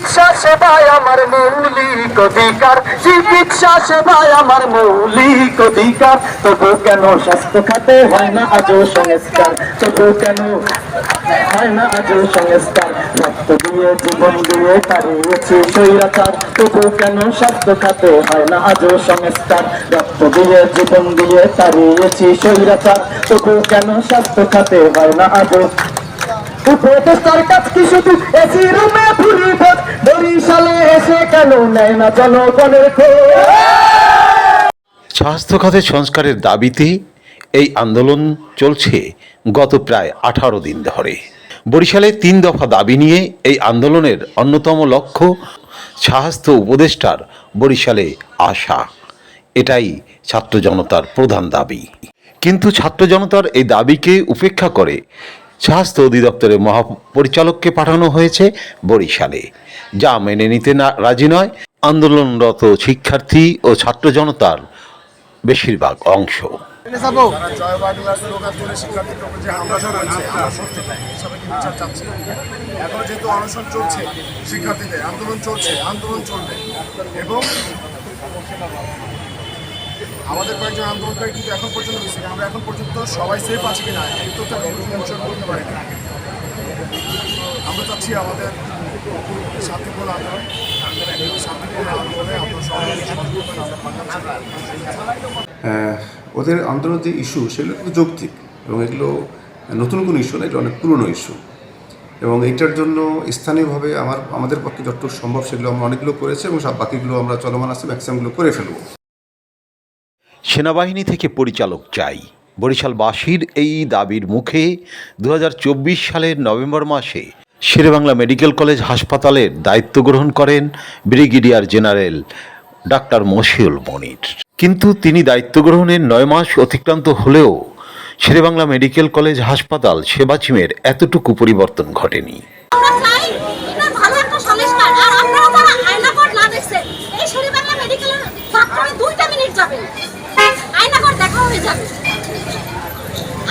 চিকিৎসা সেবায় আমার মৌলিক অধিকার চিকিৎসা সেবায় আমার মৌলিক অধিকার। তবু কেন স্বাস্থ্য খাতে হয় না আজও সংস্কার? তবু কেন হয় না আজও সংস্কার? রক্ত দিয়ে জীবন দিয়ে তাড়িয়েছি স্বৈরাচার। তবু কেন স্বাস্থ্য খাতে হয় না আজও সংস্কার? রক্ত দিয়ে জীবন দিয়ে তাড়িয়েছি স্বৈরাচার। তবু কেন স্বাস্থ্য খাতে হয় না আজও স্বাস্থ্য খাতের সংস্কারের দাবিতে এই আন্দোলন চলছে গত প্রায় আঠারো দিন ধরে। বরিশালে তিন দফা দাবি নিয়ে এই আন্দোলনের অন্যতম লক্ষ্য স্বাস্থ্য উপদেষ্টার বরিশালে আসা এটাই ছাত্র জনতার প্রধান দাবি। কিন্তু ছাত্র জনতার এই দাবিকে উপেক্ষা করে স্বাস্থ্য অধিদপ্তরের মহাপরিচালককে পাঠানো হয়েছে বরিশালে। যা মেনে নিতে না রাজি নয়। আন্দোলনরত শিক্ষার্থী ও ছাত্র জনতার বেশিরভাগ অংশ। এবং আমাদের কয়েকজন আন্দোলনকারী কিন্তু এখন পর্যন্ত মিশে আমরা এখন পর্যন্ত সবাই সেফ আছে কিনা কিন্তু তার মেনশন করতে পারি। না আমরা চাচ্ছি আমাদের শান্তিপূর্ণ আন্দোলন, শান্তিপূর্ণ আন্দোলনে আমরা সবাই ওদের আন্দোলন যে ইস্যু সেগুলো কিন্তু যৌক্তিক এবং এগুলো নতুন কোনো ইস্যু না, এটা অনেক পুরনো ইস্যু এবং এইটার জন্য স্থানীয়ভাবে আমার, আমাদের পক্ষে যতটুকু সম্ভব সেগুলো আমরা অনেকগুলো করেছি এবং সব বাকিগুলো আমরা চলমান আছে ম্যাক্সিমামগুলো করে ফেলব। সেনাবাহিনী থেকে পরিচালক চাই। বরিশালবাসীর এই দাবির মুখে দু হাজার চব্বিশ সালের নভেম্বর মাসে শেরেবাংলা মেডিকেল কলেজ হাসপাতালের দায়িত্ব গ্রহণ করেন brigadier general doctor Mashiul Monir. কিন্তু তিনি দায়িত্ব গ্রহণের নয় মাস অতিক্রান্ত হলেও শেরেবাংলা মেডিকেল কলেজ হাসপাতাল সেবাচিমের এতটুকু পরিবর্তন ঘটেনি। হয়ে যাবে।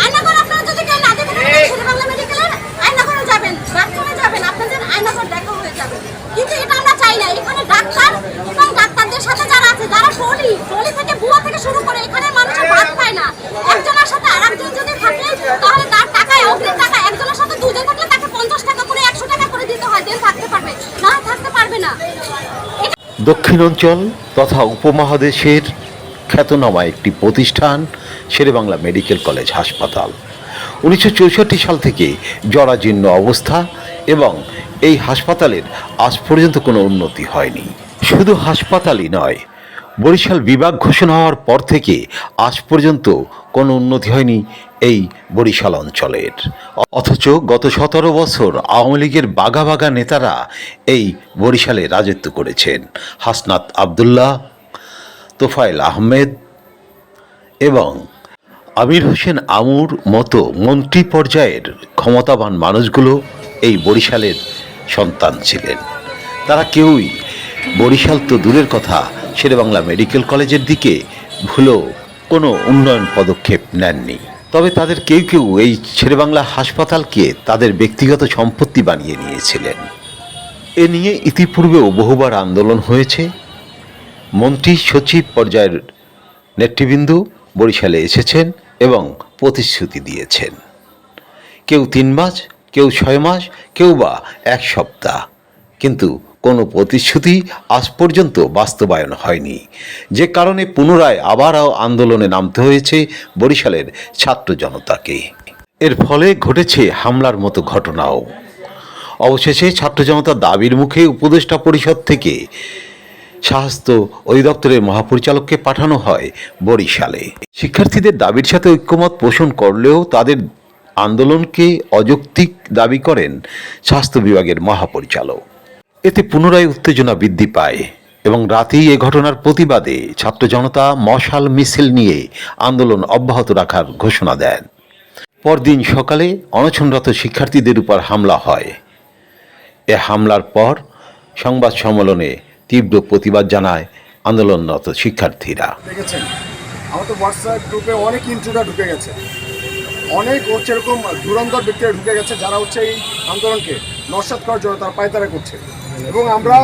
আয়নাঘর আপনারা যদি কেউ না দেখেন আপনারা শেরেবাংলা মেডিকেলের আয়নাঘরে যাবেন ডাক্তারে যাবেন আপনাদের আয়নাঘর দেখা হয়ে যাবে। কিন্তু এটা আমরা চাই না এখানে ডাক্তার এবং ডাক্তারদের সাথে যারা আছে যারা টলি টলি থেকে বুয়া থেকে শুরু করে এখানে মানুষের ভাত পায় না। একজনের সাথে আরেকজন যদি থাকে তাহলে তার টাকায় অগ্রিম টাকা একজনের সাথে দুজন থাকলে তাকে পঞ্চাশ টাকা করে একশো টাকা করে দিতে হয় দেন থাকতে পারবে। না থাকতে পারবে না। দক্ষিণ তথা উপমহাদেশের খ্যাতনামা একটি প্রতিষ্ঠান, শেরেবাংলা মেডিকেল কলেজ হাসপাতাল। উনিশশো চৌষট্টি সাল থেকে জরাজীর্ণ অবস্থা এবং এই হাসপাতালের আজ পর্যন্ত কোনো উন্নতি হয়নি। শুধু হাসপাতালই নয়, বরিশাল বিভাগ ঘোষণা হওয়ার পর থেকে আজ পর্যন্ত কোনো উন্নতি হয়নি এই বরিশাল অঞ্চলের। অথচ গত সতেরো বছর আওয়ামী লীগের বাঘা বাঘা নেতারা এই বরিশালে রাজত্ব করেছেন। হাসনাত আবদুল্লাহ তোফায়েল আহমেদ এবং আমির হোসেন আমুর মতো মন্ত্রী পর্যায়ের ক্ষমতাবান মানুষগুলো এই বরিশালের সন্তান ছিলেন। তারা কেউই বরিশাল তো দূরের কথা, শেরেবাংলা মেডিকেল কলেজের দিকে ভুলেও কোনো উন্নয়ন পদক্ষেপ নেননি। তবে তাদের কেউ কেউ এই শেরেবাংলা হাসপাতালকে তাদের ব্যক্তিগত সম্পত্তি বানিয়ে নিয়েছিলেন। এ নিয়ে ইতিপূর্বেও বহুবার আন্দোলন হয়েছে। মন্ত্রী সচিব পর্যায়ের নেতৃবৃন্দ বরিশালে এসেছেন এবং প্রতিশ্রুতি দিয়েছেন। কেউ তিন মাস, কেউ ছয় মাস, কেউ বা এক সপ্তাহ। কিন্তু কোনো প্রতিশ্রুতি আজ পর্যন্ত বাস্তবায়ন হয়নি। যে কারণে পুনরায় আবারও আন্দোলনে নামতে হয়েছে বরিশালের ছাত্র জনতাকে। এর ফলে ঘটেছে হামলার মতো ঘটনাও। অবশেষে ছাত্র জনতার দাবির মুখে উপদেষ্টা পরিষদ থেকে স্বাস্থ্য অধিদপ্তরের মহাপরিচালককে পাঠানো হয় বরিশালে। শিক্ষার্থীদের দাবির সাথে ঐক্যমত পোষণ করলেও তাদের আন্দোলনকে অযৌক্তিক দাবি করেন স্বাস্থ্য বিভাগের মহাপরিচালক। এতে পুনরায় উত্তেজনা বৃদ্ধি পায় এবং রাতেই এ ঘটনার প্রতিবাদে ছাত্র জনতা মশাল মিছিল নিয়ে আন্দোলন অব্যাহত রাখার ঘোষণা দেন। পরদিন সকালে অনশনরত শিক্ষার্থীদের উপর হামলা হয়। এ হামলার পর সংবাদ সম্মেলনে তীব্র প্রতিবাদ জানায় আন্দোলনরত শিক্ষার্থীরা। তো হোয়াটসঅ্যাপ গ্রুপে অনেক ইন্ট্রুডার ঢুকে গেছে। অনেক হচ্ছে এরকম ধুরন্ধর ব্যক্তিরা ঢুকে গেছে, যারা হচ্ছে এই আন্দোলনকে নস্বাত করার জন্য তারা পায়তারা করছে। এবং আমরা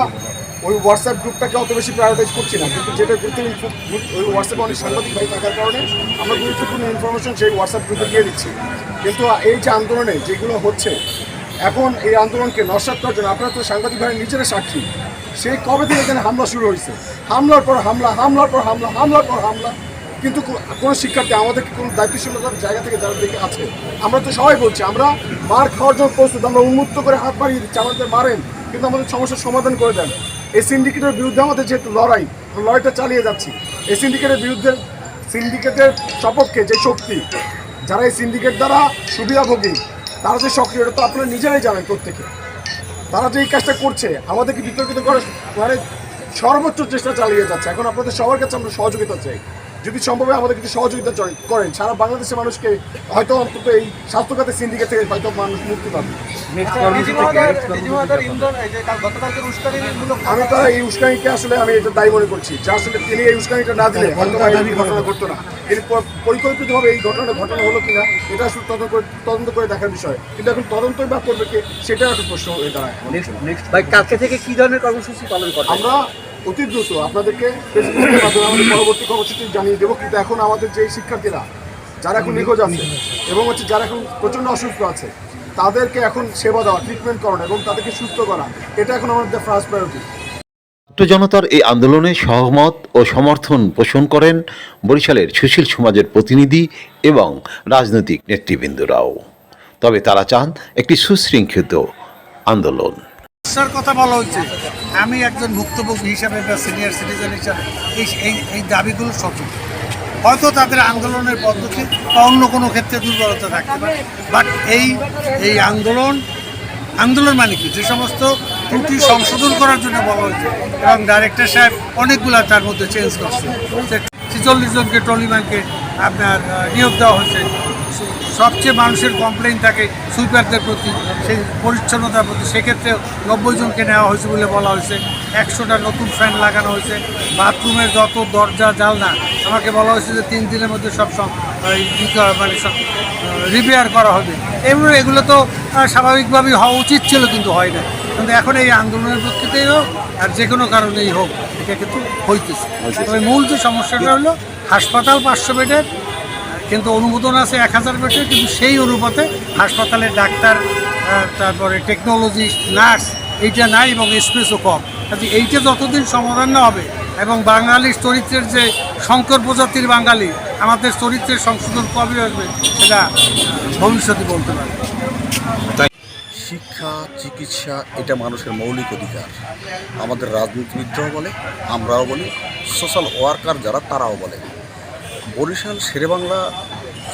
ওই হোয়াটসঅ্যাপ গ্রুপটাকে অত বেশি প্রায়োরিটাইজ করছি না। কিন্তু যেটা গুরুত্বপূর্ণ ওই হোয়াটসঅ্যাপে অনেক সাংবাদিক ভাই থাকার কারণে আমরা গুরুত্বপূর্ণ ইনফরমেশন সেই হোয়াটসঅ্যাপ গ্রুপে দিয়ে দিচ্ছি। কিন্তু এই যে আন্দোলনে যেগুলো হচ্ছে, এখন এই আন্দোলনকে নস্বাত করার জন্য আপনারা তো সাংবাদিক ভাই নিজেরা সাক্ষী। সেই কবে থেকে এখানে হামলা শুরু হয়েছে? হামলার পর হামলা, হামলার পর হামলা, হামলার পর হামলা। কিন্তু কোনো শিক্ষার্থী আমাদের কোনো দায়িত্বশীলতার জায়গা থেকে যারা দিকে আছে, আমরা তো সবাই বলছি, আমরা মার খাওয়ার জন্য প্রস্তুত, আমরা উন্মুক্ত করে হাত বাড়িয়ে দিচ্ছি, আমাদের মারেন, কিন্তু আমাদের সমস্যার সমাধান করে দেন। এই সিন্ডিকেটের বিরুদ্ধে আমাদের যেহেতু লড়াই লড়াইটা চালিয়ে যাচ্ছি। এই সিন্ডিকেটের বিরুদ্ধে, সিন্ডিকেটের সপক্ষে যে শক্তি, যারা এই সিন্ডিকেট দ্বারা সুবিধাভোগী, তারা যে সক্রিয়, এটা তো আপনারা নিজেরাই জানেন প্রত্যেকে। তারা যে এই কাজটা করছে, আমাদেরকে বিতর্কিত করে মানে সর্বোচ্চ চেষ্টা চালিয়ে যাচ্ছে। এখন আপনাদের সবার কাছে আমরা সহযোগিতা চাই। যদি সম্ভব হয় আমাদের কিছু সহযোগিতা করেন। সারা বাংলাদেশের মানুষকে হয়তো অন্তত এই স্বাস্থ্যখাতে সিন্ডিকেট থেকে হয়তো মানুষ মুক্তি পাবে। আমি তো এই উস্কানিকে আসলে আমি এটা দায়ী মনে করছি। যে আসলে তিনি এই উস্কানিটা না দিলে এই ঘটনা ঘটতো না। এর পরিকল্পিতভাবে এই ঘটনাটা ঘটনা হলো কিনা এটা আসলে তদন্ত করে তদন্ত করে দেখার বিষয়। কিন্তু এখন তদন্তই বা করবে কে সেটা একটা প্রশ্ন হয়ে দাঁড়ায় ভাই কালকে থেকে কি ধরনের কর্মসূচি পালন করবেন? আমরা অতি দ্রুত আপনাদেরকে ফেসবুকের মাধ্যমে আমাদের পরবর্তী কর্মসূচি জানিয়ে দেবো। কিন্তু এখন আমাদের যে শিক্ষার্থীরা, যারা এখন নিখোঁজ আছে এবং হচ্ছে যারা এখন প্রচণ্ড অসুস্থ আছে, তাদেরকে এখন সেবা দেওয়া ট্রিটমেন্ট করানো এবং তাদেরকে সুস্থ করা, এটা এখন আমাদের ফার্স্ট প্রায়োরিটি জনতার এই আন্দোলনে সহমত ও সমর্থন পোষণ করেন বরিশালের সুশীল সমাজের প্রতিনিধি এবং রাজনৈতিক নেতৃবৃন্দরাও। তবে তারা চান একটি সুশৃঙ্খলিত আন্দোলন। সমস্যার কথা বলা হচ্ছে। আমি একজন ভুক্তভোগী হিসাবে বা সিনিয়র সিটিজেন হিসাবে এই এই এই দাবিগুলো সঠিক হয়তো তাদের আন্দোলনের পদ্ধতি বা অন্য কোনো ক্ষেত্রে দুর্বলতা থাকতে পারে। বাট এই এই আন্দোলন আন্দোলন মানে কি? যে সমস্ত ত্রুটি সংশোধন করার জন্য বলা হয়েছে। এবং ডাইরেক্টর সাহেব অনেকগুলো তার মধ্যে চেঞ্জ করছে। ছেচল্লিশ জনকে ট্রলিম্যানকে আপনার নিয়োগ দেওয়া হয়েছে। সবচেয়ে মানুষের কমপ্লেন থাকে সুইপারদের প্রতি সেই পরিচ্ছন্নতার প্রতি। সেক্ষেত্রে নব্বই জনকে নেওয়া হয়েছে বলে বলা হয়েছে। একশোটা নতুন ফ্যান লাগানো হয়েছে। বাথরুমের যত দরজা জালনা আমাকে বলা হয়েছে যে তিন দিনের মধ্যে সব মানে সব রিপেয়ার করা হবে। এগুলো এগুলো তো স্বাভাবিকভাবেই হওয়া উচিত ছিল কিন্তু হয় না। কিন্তু এখন এই আন্দোলনের প্রেক্ষিতেই হোক আর যে কোনো কারণেই হোক এটা কিন্তু হইতেছে। তবে মূল যে সমস্যাটা হলো হাসপাতাল পাঁচশো বেডের কিন্তু অনুমোদন আছে এক হাজার বেডের কিন্তু সেই অনুপাতে হাসপাতালে ডাক্তার তারপরে টেকনোলজি নার্স এইটা নাই এবং স্পেসও কম। কাজে এইটা যতদিন সমাধান না হবে এবং বাঙালির চরিত্রের যে শঙ্কর প্রজাতির বাঙালি, আমাদের চরিত্রের সংশোধন কবে আসবে, সেটা ভবিষ্যতে বলতে পারবে শিক্ষা, চিকিৎসা, এটা মানুষের মৌলিক অধিকার। আমাদের রাজনীতিবিদরাও বলে, আমরাও বলি সোশ্যাল ওয়ার্কার যারা, তারাও বলে। বরিশাল শেরেবাংলা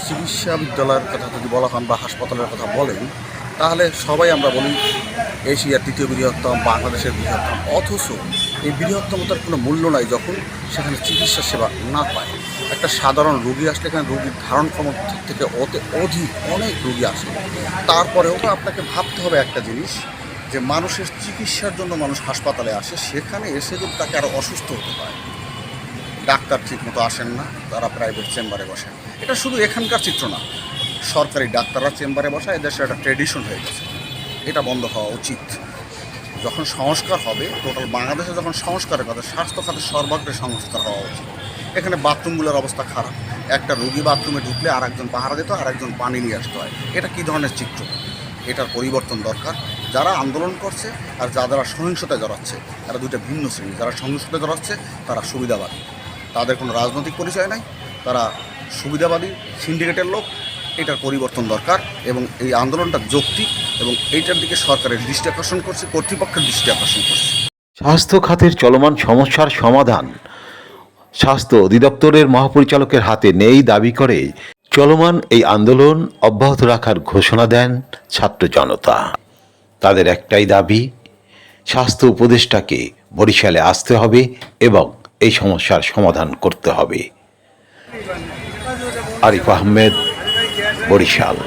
চিকিৎসা বিদ্যালয়ের কথা যদি বলা হয় বা হাসপাতালের কথা বলেন, তাহলে সবাই আমরা বলি এশিয়ার তৃতীয় বৃহত্তম, বাংলাদেশের বৃহত্তম। অথচ এই বৃহত্তমতার কোনো মূল্য নাই যখন সেখানে চিকিৎসা সেবা না পায়। একটা সাধারণ রোগী আসলে এখানে রোগীর ধারণ ক্ষমতা থেকে অতি, অধিক অনেক রোগী আসে। তারপরেও আপনাকে ভাবতে হবে একটা জিনিস, যে মানুষের চিকিৎসার জন্য মানুষ হাসপাতালে আসে, সেখানে এসে যদি তাকে আরও অসুস্থ হতে পারে ডাক্তার ঠিকমতো আসেন না, তারা প্রাইভেট চেম্বারে বসেন এটা শুধু এখানকার চিত্র না, সরকারি ডাক্তাররা চেম্বারে বসা, এদেশের একটা ট্রেডিশন হয়ে গেছে। এটা বন্ধ হওয়া উচিত। যখন সংস্কার হবে টোটাল বাংলাদেশে যখন সংস্কারের কথা স্বাস্থ্য খাতে সর্বাগ্রে সংস্কার হওয়া উচিত। এখানে বাথরুমগুলোর অবস্থা খারাপ। একটা রোগী বাথরুমে ঢুকলে আর একজন পাহারা দিত আর একজন পানি নিয়ে আসতে হয়। এটা কী ধরনের চিত্র? এটার পরিবর্তন দরকার। যারা আন্দোলন করছে আর যারা সহিংসতায় জড়াচ্ছে, তারা দুইটা ভিন্ন শ্রেণি। যারা সহিংসতায় জড়াচ্ছে, তারা সুবিধাবাদী। তাদের কোনো রাজনৈতিক পরিচয় নাই। তারা সুবিধাবাদী সিন্ডিকেটের লোক। এটার পরিবর্তন দরকার এবং এই আন্দোলনটা যৌক্তিক এবং এইটার দিকে সরকারের দৃষ্টি আকর্ষণ করছে, কর্তৃপক্ষের দৃষ্টি আকর্ষণ করছে। স্বাস্থ্য খাতের চলমান সমস্যার সমাধান। স্বাস্থ্য অধিদপ্তরের মহাপরিচালকের হাতে নেই দাবি করে চলমান এই আন্দোলন অব্যাহত রাখার ঘোষণা দেন ছাত্র জনতা। তাদের একটাই দাবি, স্বাস্থ্য উপদেষ্টাকে বরিশালে আসতে হবে এবং এই সমস্যার সমাধান করতে হবে। আরিফ আহমেদ বরিশাল।